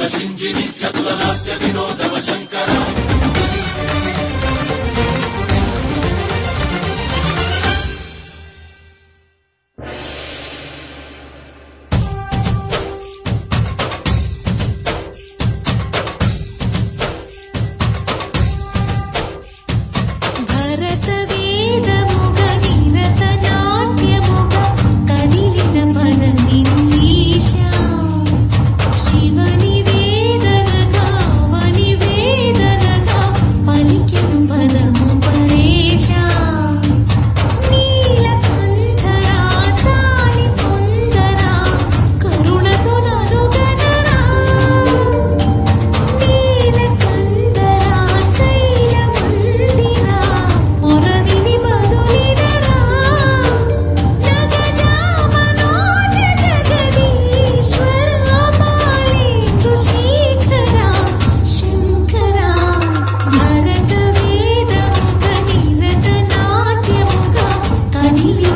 నశించి నిత్యతుల హాస్య వినోదవ శంకరా.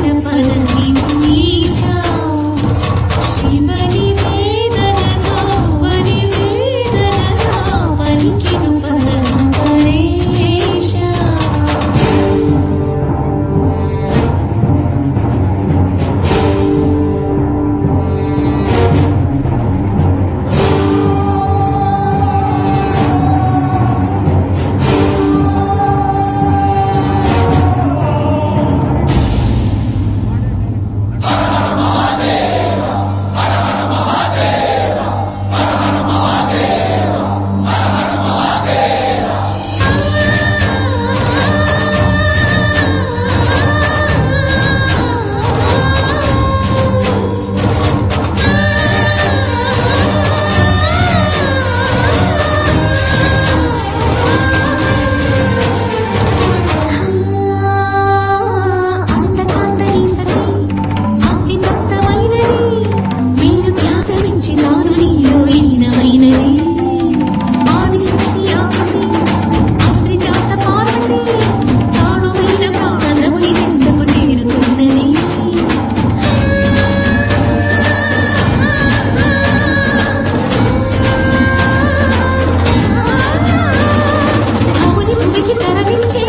Em vẫn. Thank you.